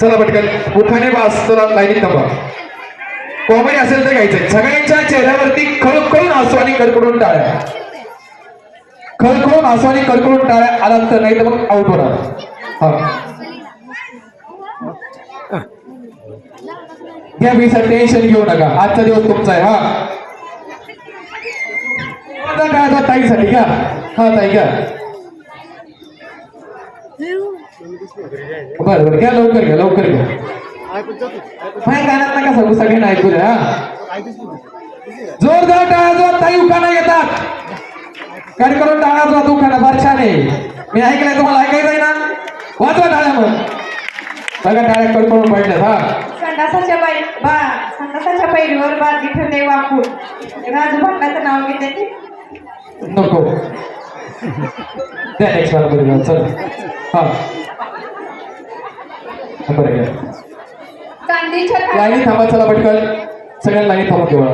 चला पटकन. उठाने बास चला लाईनीत थांबा. कॉमेडी असेल तर घ्यायचंय सगळ्यांच्या चेहऱ्यावरती खळखळून हसू आणि कडकडून टाळ्या. खळखळून हसू आणि कडकडून टाळ्या आला तर नाही तर मग आउट होणार. हा. घ्या मी सर टेन्शन घेऊ नका. आजचा दिवस तुमचा आहे हा. काय आता ताईसाठी घ्या. हा ताई घ्या. बरं बरं घ्या लवकर घ्या लवकर घ्या. नाही गाण्यात नका सांगू सगळ्यांना ऐकू द्या हा. जोरदार टाळा जोर ताई उखाणा येतात. कडकडून टाळा जोर उखाणा फार छान आहे. मी ऐकलंय तुम्हाला ऐकायचं आहे ना? वाजवा टाळ्या मग. बघा टाळ्या कडकडून पडल्यात हा. संडासाच्या बाई बा संडासाच्या पैरीवर बादली ठेवले वाकून. राजू भटनाचं नाव घेते ती. नको. त्या नेक्स्ट वाला बरं चल. हा हा, बरं घ्या चांदीच्या थाळी- लाईनी थांबा चला पटकन. सगळ्यांना लाईनी थांबा केवळ.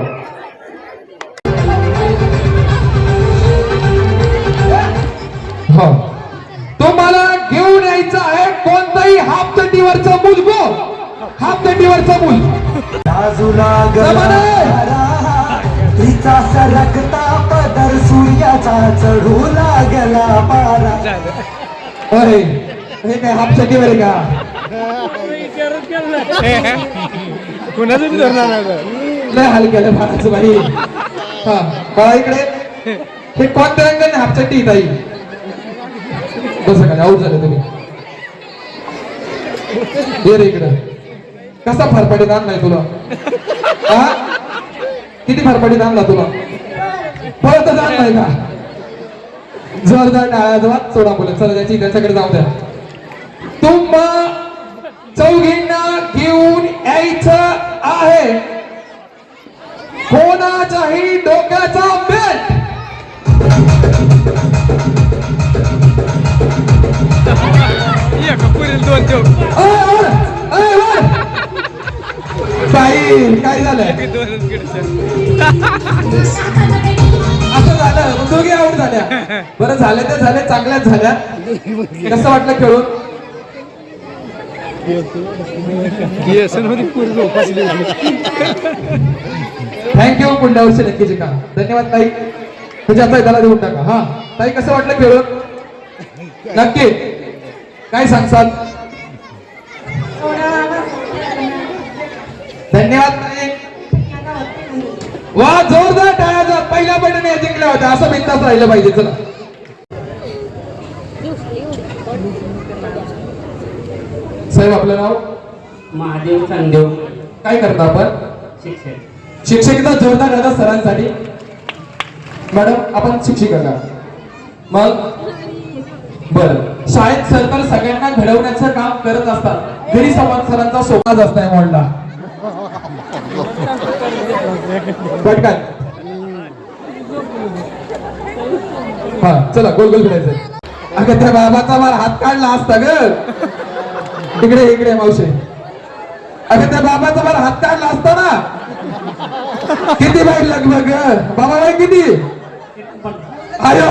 हो. तुम्हाला घेऊन यायचं आहे कोणताही हाफ चड्डीवरचं मुलगो हाफ चड्डीवरचं मूल! तिचा सरकता पदर सूर्याचा चढू लागला पारा अरे हे काय हाफ चड्डीवर आहे का? कुणाचं धरणार नाही लय हाल केलं बाळाचं बाई हा बाळा इकडे. हे कोणत्या रंगाने हाफ चड्डी ताई बस का आऊट झाले तुम्ही. ये रे इकडं. कसा फरफडीत आणलाय तुला? हा? किती फरफडीत आणला तुला? पळतच आणलाय का? जोरदार टाळ्या जवळ सोडा बोला चला त्याची त्याच्याकडे जाऊ द्या. तुम्हा चौघींना घेऊन यायचं आहे. कोणाच्याही डोक्याचा बेट दोन देऊ बाई काय झालंय? असं झालं. दोघी दोघे झाल्या. बरं झालं तर झाले चांगल्याच झाल्या. कसं वाटलं खेळून? मध्ये पुरी झोपासली थँक्यू पुंडावरचे नक्कीचे का? धन्यवाद ताई. तुझ्या ताई त्याला देऊन टाका. हा. ताई कसं वाटलं खेळून? नक्की. काय सांगसाल? धन्यवाद ताई. वा जोरदार टाळाचा पहिला बटन जिंकला होत्या असं बिंदास राहिलं पाहिजे चला. साहेब आपलं नाव? महादेव चांदेव. काय करता आपण? शिक्षक. जोरदार दादा सरांसाठी. मॅडम आपण शिक्षिका का मग? बर. शाळेत सर तर सगळ्यांना घडवण्याचं काम करत असतात. घरी संवाद सरांचा सोपाच असताय म्हणला. पटकन. हा चला गोल गोल फिरायचं. अगं त्या बाबाचा मला हात काढला असता ग. इकडे इकडे मावशे. अगं त्या बाबाचा मला हात काढला असता ना. किती बाईक लगभग बाबा बाई किती? आयो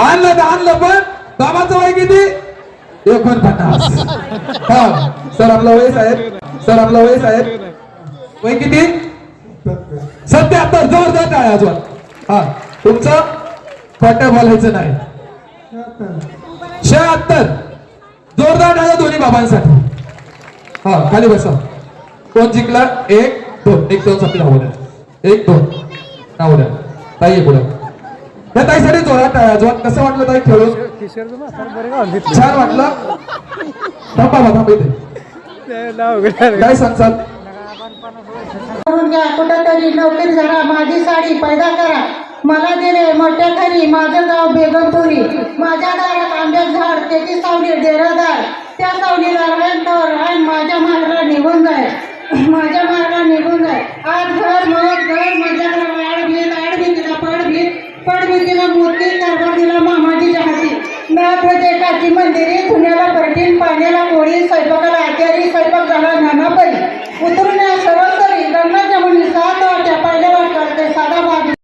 आणलं तर आणलं पण बाबाचं वय किती? एकोणपन्नास हा सर आपलं वय साहेब. सर आपलं वय साहेब. वय किती? सत्याहत्तर. जोरदार टाळ्या अजून. हा तुमचं खोटं बोलायचं नाही. शहात्तर. बाबांसाठी हा खाली बसा. कोण जिंकला? एक दोन. एक दोन साठी नाव द्या एक दोन. नाव द्या ताई आहे पुढे. त्या ताईसाठी जोरात टाळ्या जोरात कसं वाटलं ताई खेळून? छान वाटलं. थांबा बा, थांबा इथे. काय सांगसाल करून घ्या. कुठंतरी नोकरी करा. माझी साडी पैदा करा. मला दिले मोठ्या घरी माझं गाव बेगमपुरी. माझ्या दारात आंब्यात झाड त्याची सावली डेरादार. त्या सावलीला रायंतर रान माझ्या मार्गाला निघून जाय माझ्या मार्गाला निघून जाय आज घर मग घर माझ्याकडे आड घेत आड भीतीला पड भीत पड भीतीला मूर्ती कारभार दिला मामाजीच्या हाती नाथ होते काची मंदिरी धुण्याला